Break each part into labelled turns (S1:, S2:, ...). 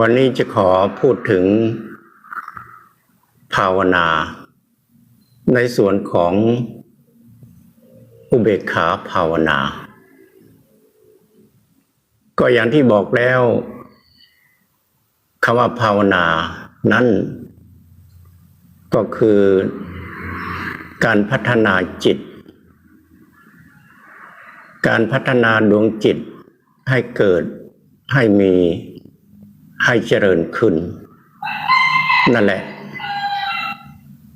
S1: วันนี้จะขอพูดถึงภาวนา ในส่วนของอุเบกขาภาวนา ก็อย่างที่บอกแล้วคำว่าภาวนานั้น ก็คือการพัฒนาจิต การพัฒนาดวงจิตให้เกิดให้มี ให้เจริญขึ้น นั่นแหละ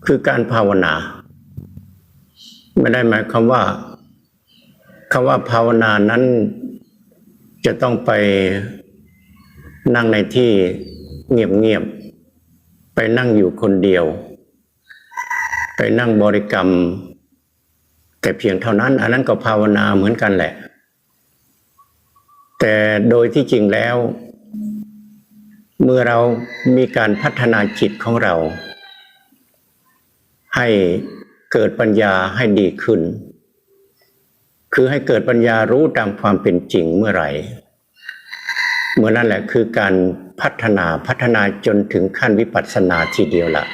S1: คือการภาวนา ไม่ได้หมายความว่าคำว่าภาวนานั้นจะต้องไปนั่งในที่เงียบๆ ไปนั่งอยู่คนเดียว ไปนั่งบริกรรม แต่เพียงเท่านั้น อันนั้นก็ภาวนาเหมือนกันแหละ แต่โดยที่จริงแล้ว เมื่อเรามีการพัฒนาจิตของเรา ให้เกิดปัญญาให้ดีขึ้น คือให้เกิดปัญญารู้ตามความเป็นจริงเมื่อไหร่เมื่อนั่นแหละคือการพัฒนาพัฒนาจนถึงขั้นวิปัสสนาทีเดียวละ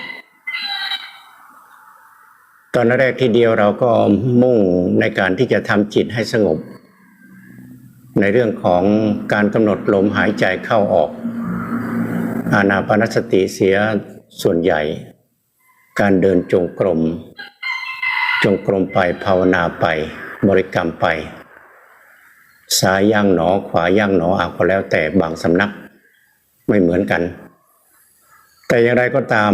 S1: ตอนแรกทีเดียวเราก็มุ่งในการที่จะทำจิตให้สงบ ในเรื่องของการกำหนดลมหายใจเข้าออก อานาปนสติเสียส่วนใหญ่ การเดินจงกรม จงกรมไปภาวนาไป บริกรรมไป ซ้ายย่างหนอขวาย่างหนออาก็แล้วแต่บางสำนักไม่เหมือนกัน แต่อย่างไรก็ตาม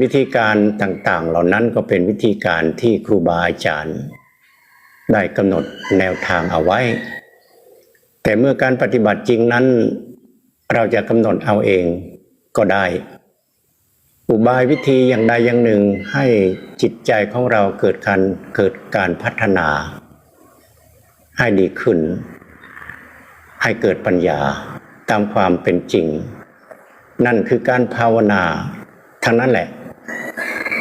S1: วิธีการต่างๆ เหล่านั้นก็เป็นวิธีการที่ครูบาอาจารย์ ได้กำหนดแนวทางเอาไว้ แต่เมื่อการปฏิบัติจริงนั้น เราจะกำหนดเอาเองก็ได้ อุบายวิธีอย่างใดอย่างหนึ่งให้จิตใจของเราเกิดการเกิดการพัฒนา ให้ดีขึ้น ให้เกิดปัญญาตามความเป็นจริง นั่นคือการภาวนาทั้งนั้นแหละ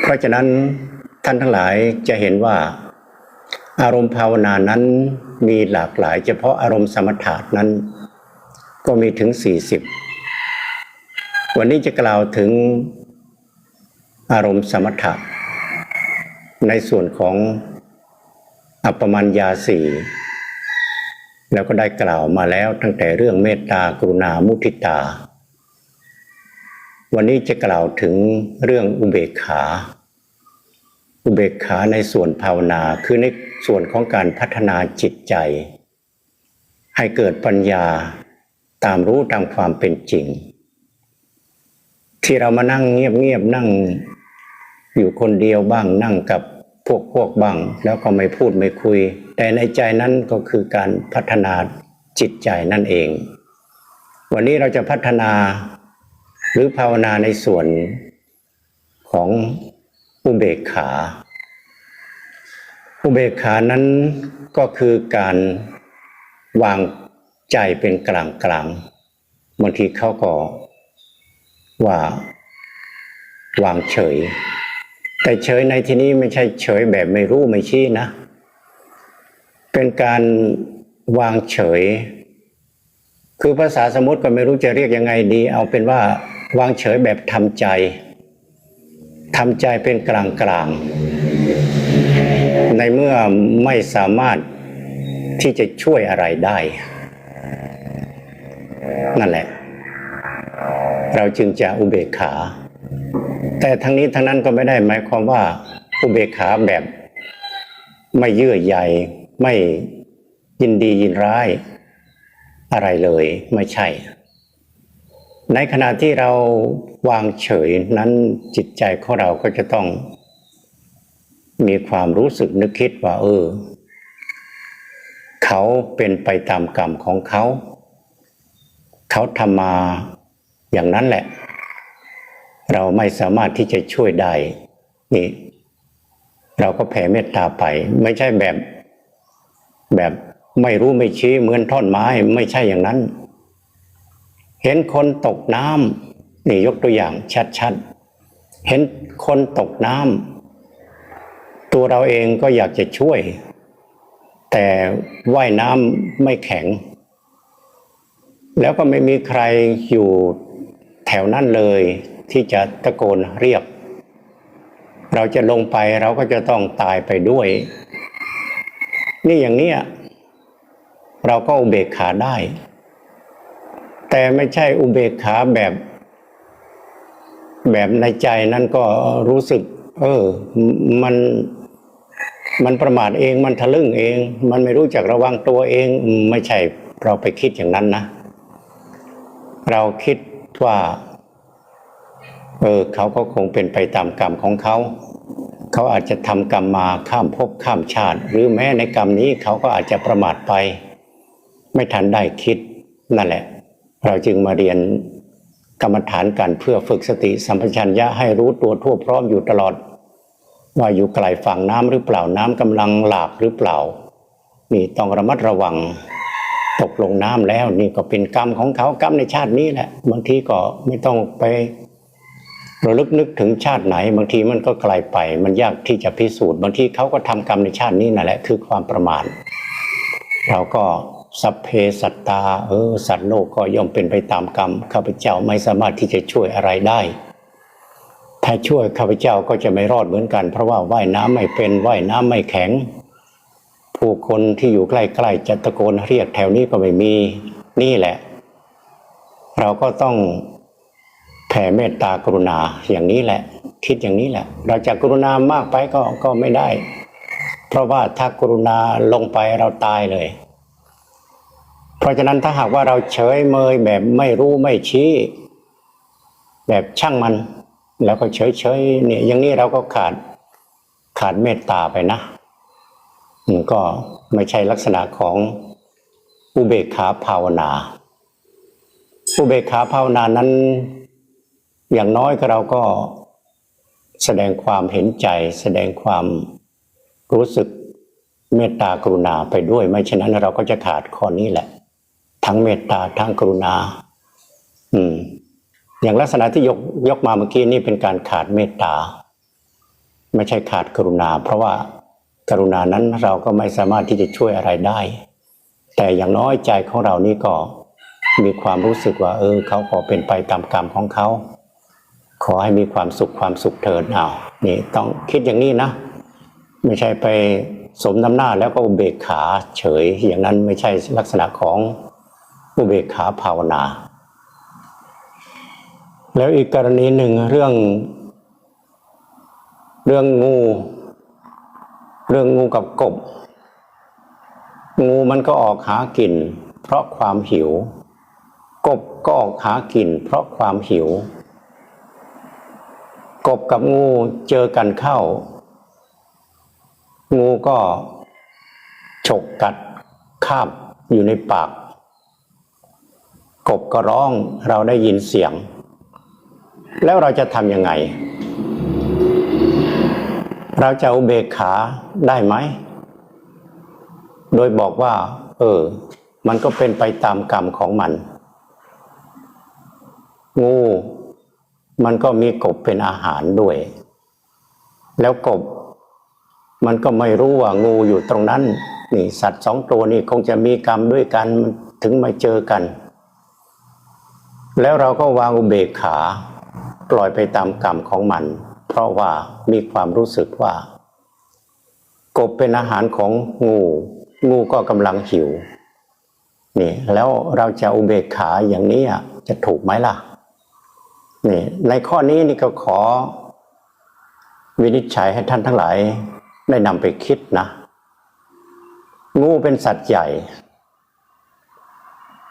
S1: เพราะฉะนั้นท่านทั้งหลายจะเห็นว่า อารมณ์ภาวนานั้นมีหลากหลาย เฉพาะอารมณ์สมถะนั้น ก็มีถึง 40 วันนี้จะกล่าวถึงอารมณ์สมถะในส่วนของอัปมัญญาสี่แล้วก็ได้กล่าวมาแล้วตั้งแต่เรื่องเมตตากรุณามุทิตา วันนี้จะกล่าวถึงเรื่องอุเบกขา อุเบกขาในส่วนภาวนาคือในส่วนของการพัฒนาจิตใจ ให้เกิดปัญญา ตามรู้ตามความเป็นจริง ที่เรามานั่งเงียบๆนั่ง อยู่คนเดียวบ้างนั่งกับพวกพวกบ้าง แล้วก็ไม่พูดไม่คุย แต่ในใจนั้นก็คือการพัฒนาจิตใจนั่นเอง วันนี้เราจะพัฒนาหรือภาวนาในส่วนของอุเบกขา อุเบกขานั้นก็คือการวาง ใจเป็นกลางกลางบางทีเขาก็ว่าวางเฉย แต่เฉยในที่นี้ไม่ใช่เฉยแบบไม่รู้ไม่ชี้นะ เป็นการวางเฉย คือภาษาสมมติก็ไม่รู้จะเรียกยังไงดี เอาเป็นว่าวางเฉยแบบทำใจทำใจเป็นกลางกลางในเมื่อไม่สามารถที่จะช่วยอะไรได้ นั่นแหละ เราจึงจะอุเบกขา แต่ทั้งนี้ทั้งนั้นก็ไม่ได้หมายความว่า อุเบกขาแบบ ไม่เยื่อใยไม่ยินดียินร้ายอะไรเลยไม่ใช่ ในขณะที่เราวางเฉยนั้นจิตใจของเราก็จะต้อง มีความรู้สึกนึกคิดว่า เออ เขาเป็นไปตามกรรมของเขา เขาทำมาอย่างนั้นแหละ เราไม่สามารถที่จะช่วยได้นี่เราก็แผ่เมตตาไป ไม่ใช่แบบ แบบไม่รู้ไม่ชี้เหมือนท่อนไม้ ไม่ใช่อย่างนั้น เห็นคนตกน้ำนี่ยกตัวอย่างชัดๆเห็นคนตกน้ำตัวเราเองก็อยากจะช่วย แต่ว่ายน้ำไม่แข็ง แล้วก็ไม่มีใครอยู่แถวนั้นเลย ที่จะตะโกนเรียก เราจะลงไปเราก็จะต้องตายไปด้วย นี่อย่างเนี้ยเราก็อุเบกขาได้ แต่ไม่ใช่อุเบกขาแบบ แบบในใจนั่นก็รู้สึก เออ มันมันประมาทเองมันทะลึ่งเอง มันไม่รู้จักระวังตัวเอง ไม่ใช่เราไปคิดอย่างนั้นนะ เราคิดว่าเออเขาก็คงเป็นไปตามกรรมของเขา เขาอาจจะทำกรรมมาข้ามภพข้ามชาติ หรือแม้ในกรรมนี้เขาก็อาจจะประมาทไป ไม่ทันได้คิดนั่นแหละ เราจึงมาเรียนกรรมฐานกันเพื่อฝึกสติสัมปชัญญะให้รู้ตัวทั่วพร้อมอยู่ตลอด ว่าอยู่ไกลฝั่งน้ำหรือเปล่าน้ำกำลังหลากหรือเปล่า นี่ต้องระมัดระวัง ตกลงน้ำแล้วนี่ก็เป็นกรรมของเขากรรมในชาตินี้แหละบางทีก็ไม่ต้องไประลึกนึกถึงชาติไหน บางทีมันก็ไกลไป มันยากที่จะพิสูจน์บางทีเขาก็ทำกรรมในชาตินี้นั่นแหละคือความประมาทเราก็สัพเพสัตตาเออสัตว์โลกก็ย่อมเป็นไปตามกรรมข้าพเจ้าไม่สามารถที่จะช่วยอะไรได้ ถ้าช่วยข้าพเจ้าก็จะไม่รอดเหมือนกัน เพราะว่าว่ายน้ำไม่เป็นว่ายน้ำไม่แข็ง ผู้คนที่อยู่ใกล้ๆจะตะโกนเรียกแถวนี้ก็ไม่มีนี่แหละ เราก็ต้องแผ่เมตตากรุณาอย่างนี้แหละ คิดอย่างนี้แหละ เราจะกรุณามากไปก็ก็ไม่ได้ เพราะว่าถ้ากรุณาลงไปเราตายเลย เพราะฉะนั้นถ้าหากว่าเราเฉยเมยแบบไม่รู้ไม่ชี้ แบบช่างมัน แล้วก็เฉยเฉยเนี่ยอย่างนี้เราก็ขาดขาดเมตตาไปนะ ก็ไม่ใช่ลักษณะของอุเบกขาภาวนาอุเบกขาภาวนานั้น อย่างน้อยก็เราก็แสดงความเห็นใจ แสดงความรู้สึกเมตตากรุณาไปด้วย ไม่เช่นนั้นเราก็จะขาดข้อนี้แหละ ทั้งเมตตาทั้งกรุณา อืม อย่างลักษณะที่ยกยกมาเมื่อกี้นี่เป็นการขาดเมตตา ไม่ใช่ขาดกรุณา เพราะว่า กรุณานั้นเราก็ไม่สามารถที่จะช่วยอะไรได้ แต่อย่างน้อยใจของเรานี่ก็มีความรู้สึกว่า เออ เขาขอเป็นไปตามกรรมของเขา ขอให้มีความสุขความสุขเถิดเอานี่ต้องคิดอย่างนี้นะ ไม่ใช่ไปสมน้ำหน้าแล้วก็อุเบกขาเฉย อย่างนั้นไม่ใช่ลักษณะของอุเบกขาภาวนา แล้วอีกกรณีหนึ่งเรื่อง เรื่องงู เรื่องงูกับกบ งูมันก็ออกหากิน เพราะความหิว กบก็ออกหากิน เพราะความหิว กบกับงูเจอกันเข้า งูก็ฉกกัดคาบอยู่ในปาก กบก็ร้องเราได้ยินเสียง แล้วเราจะทำยังไง เราจะอุเบกขาได้ไหม โดยบอกว่า เออ มันก็เป็นไปตามกรรมของมัน งูมันก็มีกบเป็นอาหารด้วย แล้วกบ มันก็ไม่รู้ว่างูอยู่ตรงนั้น นี่สัตว์สองตัวนี่คงจะมีกรรมด้วยกันถึงมาเจอกัน แล้วเราก็วางอุเบกขา ปล่อยไปตามกรรมของมัน เพราะว่ามีความรู้สึกว่า กบเป็นอาหารของงู งูก็กำลังหิวนี่แล้วเราจะอุเบกขาอย่างนี้อะจะถูกไหมล่ะนี่ในข้อนี้นี่ก็ขอ วินิจฉัยให้ท่านทั้งหลายได้นำไปคิดนะ งูเป็นสัตว์ใหญ่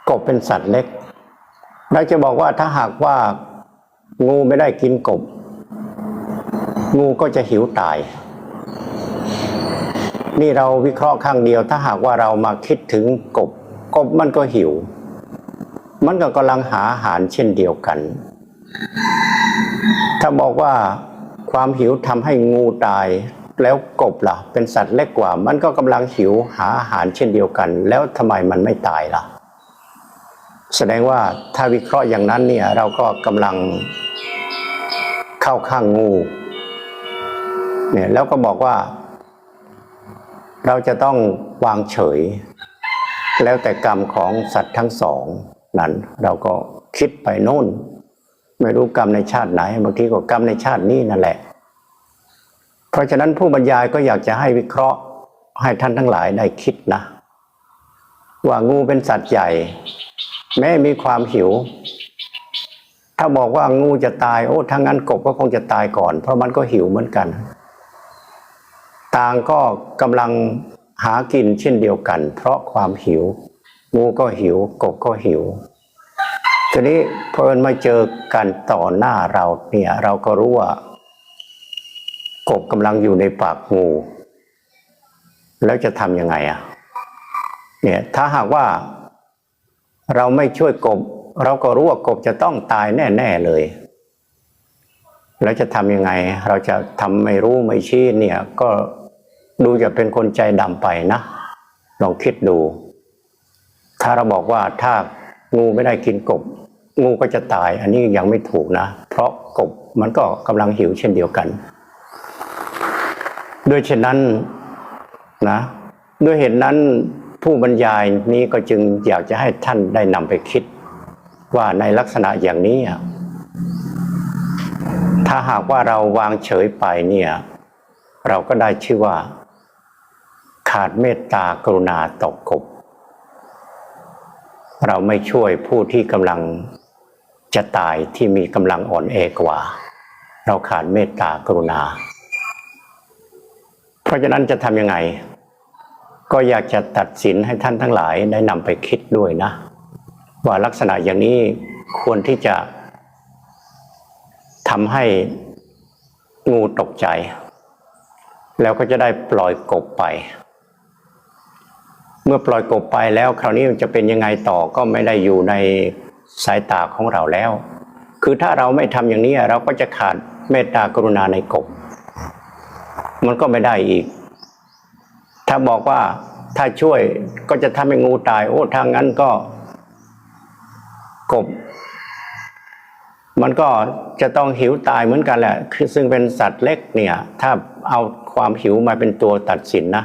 S1: กบเป็นสัตว์เล็กเราจะบอกว่าถ้าหากว่า งูไม่ได้กินกบ งูก็จะหิวตาย นี่เราวิเคราะห์ข้างเดียว ถ้าหากว่าเรามาคิดถึงกบ กบมันก็หิว มันก็กำลังหาอาหารเช่นเดียวกัน ถ้าบอกว่าความหิวทำให้งูตายแล้วกบล่ะ เป็นสัตว์เล็กกว่า มันก็กำลังหิวหาอาหารเช่นเดียวกัน แล้วทำไมมันไม่ตายล่ะ แสดงว่าถ้าวิเคราะห์อย่างนั้นเนี่ยเราก็กำลังเข้าข้างงู เนี่ยแล้วก็บอกว่า เราจะต้องวางเฉย แล้วแต่กรรมของสัตว์ทั้งสองนั่นเราก็คิดไปโน่น ไม่รู้กรรมในชาติไหนบางทีก็กรรมในชาตินี้นั่นแหละ เพราะฉะนั้นผู้บรรยายก็อยากจะให้วิเคราะห์ให้ท่านทั้งหลายได้คิดนะ ว่างูเป็นสัตว์ใหญ่ แม้มีความหิว ถ้าบอกว่างูจะตายโอ้ถ้างั้นกบก็คงจะตายก่อน เพราะมันก็หิวเหมือนกัน ต่างก็กำลังหากินเช่นเดียวกัน เพราะความหิว งูก็หิว กบก็หิว ทีนี้เพอิญมาเจอกันต่อหน้าเราเนี่ยเราก็รู้ว่ากบกำลังอยู่ในปากงู แล้วจะทำยังไงอะเนี่ยถ้าหากว่าเราไม่ช่วยกบ เราก็รู้ว่ากบจะต้องตายแน่ๆเลย แล้วจะทำยังไง เราจะทำไม่รู้ไม่ชี้เนี่ยก็ ดูจะเป็นคนใจดำไปนะ ลองคิดดู ถ้าเราบอกว่าถ้างูไม่ได้กินกบ งูก็จะตาย อันนี้ยังไม่ถูกนะ เพราะกบมันก็กำลังหิวเช่นเดียวกัน ด้วยเช่นนั้นนะ ด้วยเหตุนั้นผู้บรรยายนี้ก็จึงอยากจะให้ท่านได้นำไปคิด ว่าในลักษณะอย่างนี้ ถ้าหากว่าเราวางเฉยไปเนี่ย เราก็ได้ชื่อว่า ขาดเมตตากรุณาต่อกบ เราไม่ช่วยผู้ที่กำลังจะตายที่มีกำลังอ่อนแอกว่า เราขาดเมตตากรุณา เพราะฉะนั้นจะทำยังไง ก็อยากจะตัดสินให้ท่านทั้งหลายได้นำไปคิดด้วยนะ ว่าลักษณะอย่างนี้ควรที่จะทำให้งูตกใจ แล้วก็จะได้ปล่อยกบไป เมื่อปล่อยกบไปแล้ว คราวนี้มันจะเป็นยังไงต่อก็ไม่ได้อยู่ในสายตาของเราแล้ว คือถ้าเราไม่ทำอย่างนี้เราก็จะขาดเมตตากรุณาในกบ มันก็ไม่ได้อีก ถ้าบอกว่าถ้าช่วยก็จะทำให้งูตาย โอ้ทางนั้นก็กบ มันก็จะต้องหิวตายเหมือนกันแหละ คือซึ่งเป็นสัตว์เล็กเนี่ย ถ้าเอาความหิวมาเป็นตัวตัดสินนะ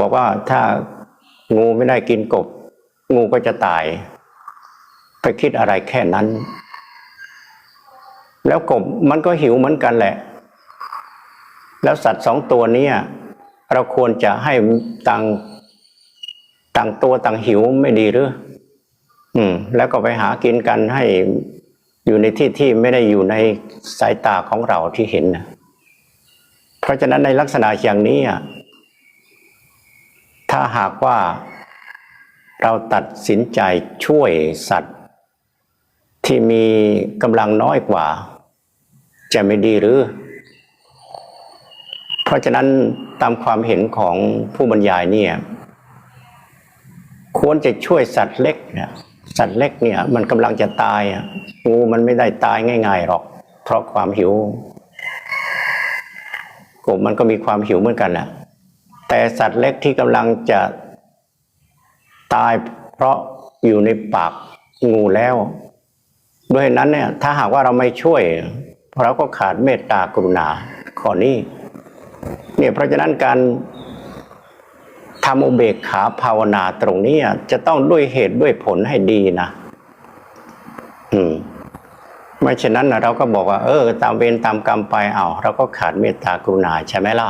S1: บอกว่าถ้างูไม่ได้กินกบ งูก็จะตาย ไปคิดอะไรแค่นั้น แล้วกบมันก็หิวเหมือนกันแหละ แล้วสัตว์สองตัวนี้เราควรจะให้ต่างต่างตัวต่างหิวไม่ดีหรือ อืม แล้วก็ไปหากินกันให้อยู่ในที่ที่ไม่ได้อยู่ในสายตาของเราที่เห็นนะเพราะฉะนั้นในลักษณะอย่างนี้อะ ถ้าหากว่าเราตัดสินใจช่วยสัตว์ ที่มีกำลังน้อยกว่า จะไม่ดีหรือ เพราะฉะนั้นตามความเห็นของผู้บรรยายเนี่ยควรจะช่วยสัตว์เล็กเนี่ยสัตว์เล็กเนี่ย มันกำลังจะตายอะงูมันไม่ได้ตายง่าย ๆหรอก เพราะความหิวกบมันก็มีความหิวเหมือนกันแหละ แต่สัตว์เล็กที่กำลังจะตายเพราะอยู่ในปากงูแล้ว ด้วยนั้นเนี่ยถ้าหากว่าเราไม่ช่วยเราก็ขาดเมตตากรุณาข้อนี้เนี่ยเพราะฉะนั้นการทำอุเบกขาภาวนาตรงนี้จะต้องด้วยเหตุด้วยผลให้ดีนะ อืมไม่เช่นนั้นนะเราก็บอกว่า เออ ตามเวรตามกรรมไปเอาเราก็ขาดเมตตากรุณาใช่ไหมล่ะ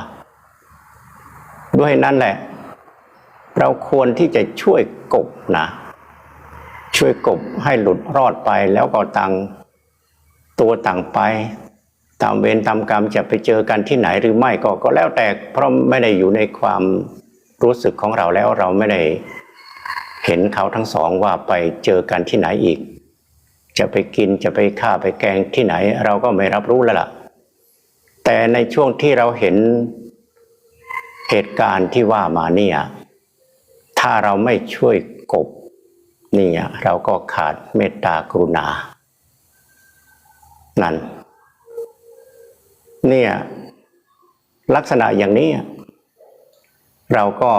S1: ด้วยนั่นแหละ เราควรที่จะช่วยกบนะช่วยกบให้หลุดรอดไปแล้วก็ต่างตัวต่างไป ตามเวรตามกรรมจะไปเจอกันที่ไหนหรือไม่ก็ก็แล้วแต่เพราะไม่ได้อยู่ในความรู้สึกของเราแล้วเราไม่ได้เห็นเขาทั้งสองว่าไปเจอกันที่ไหนอีก จะไปกินจะไปฆ่าไปแกงที่ไหน เราก็ไม่รับรู้แล้วล่ะ แต่ในช่วงที่เราเห็น เหตุการณ์ที่ว่ามาเนี่ย ถ้าเราไม่ช่วยกบเนี่ยเราก็ขาดเมตตากรุณา นั่น เนี่ยลักษณะอย่างนี้ เราก็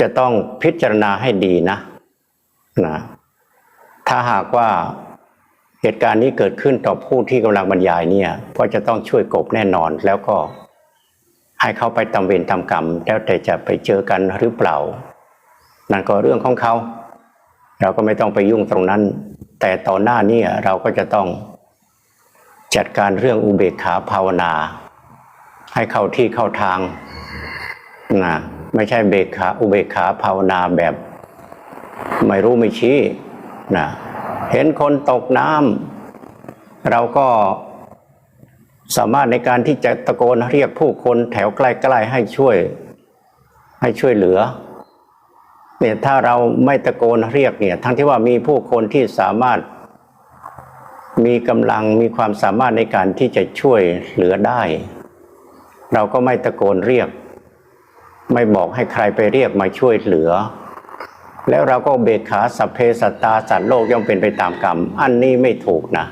S1: จะต้องพิจารณาให้ดีนะนะถ้าหากว่าเหตุการณ์นี้เกิดขึ้นต่อผู้ที่กำลังบรรยายเนี่ย ก็จะต้องช่วยกบแน่นอนแล้วก็ ให้เขาไปตำเวรตำกรรม แล้วแต่จะไปเจอกันหรือเปล่า นั่นก็เรื่องของเขา เราก็ไม่ต้องไปยุ่งตรงนั้น แต่ต่อหน้านี้เราก็จะต้องจัดการเรื่องอุเบกขาภาวนา ให้เข้าที่เข้าทางนะไม่ใช่เบกขาอุเบกขาภาวนาแบบ ไม่รู้ไม่ชี้นะเห็นคนตกน้ำเราก็ สามารถในการที่จะตะโกนเรียกผู้คนแถวใกล้ๆให้ช่วย ให้ช่วยเหลือเนี่ยถ้าเราไม่ตะโกนเรียกเนี่ย ทั้งที่ว่ามีผู้คนที่สามารถมีกำลังมีความสามารถในการที่จะช่วยเหลือได้ เราก็ไม่ตะโกนเรียก ไม่บอกให้ใครไปเรียกมาช่วยเหลือ แล้วเราก็เบกขาสัพเพสัตตาสัตว์โลกย่อมเป็นไปตามกรรม อันนี้ไม่ถูกนะ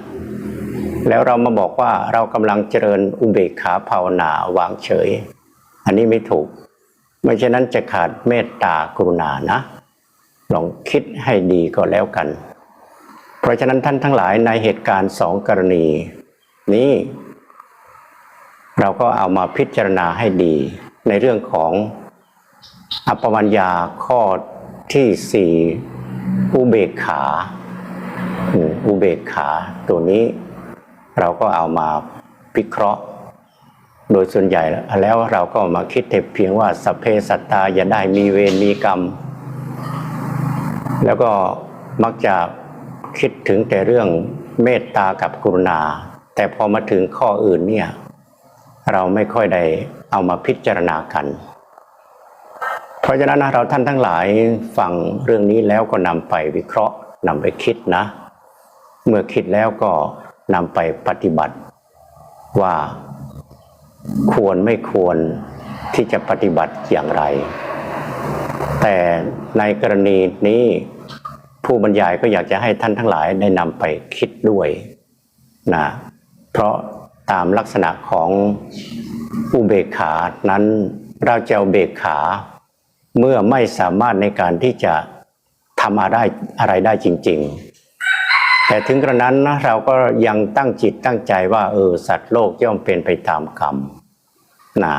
S1: แล้วเรามาบอกว่าเรากำลังเจริญอุเบกขาภาวนาวางเฉย อันนี้ไม่ถูก ไม่เช่นนั้นจะขาดเมตตากรุณานะ ลองคิดให้ดีก็แล้วกัน เพราะฉะนั้นท่านทั้งหลายในเหตุการณ์สองกรณี นี้ เราก็เอามาพิจารณาให้ดี ในเรื่องของอปปมัญญาข้อที่สี่อุเบกขา อุเบกขาตัวนี้ เราก็เอามาพิเคราะห์ โดยส่วนใหญ่แล้วเราก็มาคิดแต่เพียงว่าสัพเพสัตตาอย่าได้มีเวรมีกรรม แล้วก็มักจะคิดถึงแต่เรื่องเมตตากับกรุณา แต่พอมาถึงข้ออื่นเนี่ยเราไม่ค่อยได้เอามาพิจารณากัน เพราะฉะนั้นนะเราท่านทั้งหลายฟังเรื่องนี้แล้วก็นำไปวิเคราะห์นำไปคิดนะ เมื่อคิดแล้วก็ นำไปปฏิบัติ ว่าควรไม่ควรที่จะปฏิบัติอย่างไร แต่ในกรณีนี้ผู้บรรยายก็อยากจะให้ท่านทั้งหลายได้นำไปคิดด้วยนะเพราะตามลักษณะของอุเบกขานั้นเราจะเบกขา เมื่อไม่สามารถในการที่จะทำอะไรอะไรได้จริง ๆ แต่ถึงกระนั้นนะเราก็ยังตั้งจิตตั้งใจว่าเออสัตว์โลกย่อมเป็นไปตามกรรมนะ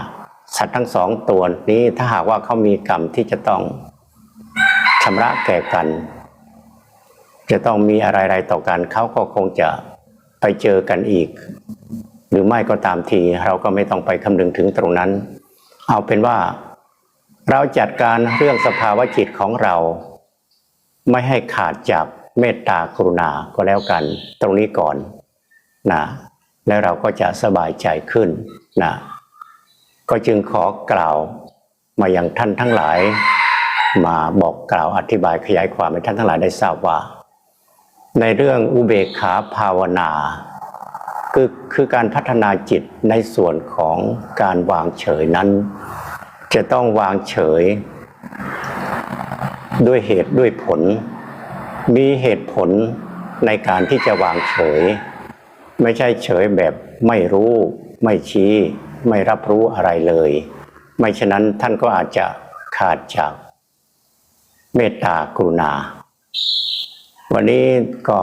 S1: สัตว์ทั้งสองตัวนี้ถ้าหากว่าเขามีกรรมที่จะต้องชำระแก่กัน จะต้องมีอะไรๆต่อกันเขาก็คงจะไปเจอกันอีก หรือไม่ก็ตามทีเราก็ไม่ต้องไปคำนึงถึงตรงนั้น เอาเป็นว่าเราจัดการเรื่องสภาวะจิตของเรา ไม่ให้ขาดจาก เมตตากรุณาก็แล้วกัน ตรงนี้ก่อนนะแล้วเราก็จะสบายใจขึ้นนะก็จึงขอกล่าวมาอย่างท่านทั้งหลาย มาบอกกล่าวอธิบายขยายความให้ท่านทั้งหลายได้ทราบว่า ในเรื่องอุเบกขาภาวนาคือคือการพัฒนาจิตในส่วนของการวางเฉยนั้น จะต้องวางเฉย ด้วยเหตุด้วยผล มีเหตุผลในการที่จะวางเฉย ไม่ใช่เฉยแบบไม่รู้ ไม่ชี้ ไม่รับรู้อะไรเลย ไม่ฉะนั้นท่านก็อาจจะขาดจากเมตตากรุณา วันนี้ก็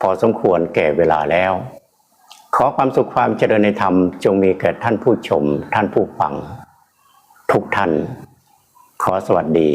S1: พอสมควรแก่เวลาแล้ว ขอความสุขความเจริญในธรรมจงมีแก่ท่านผู้ชม ท่านผู้ฟัง ทุกท่าน ขอสวัสดี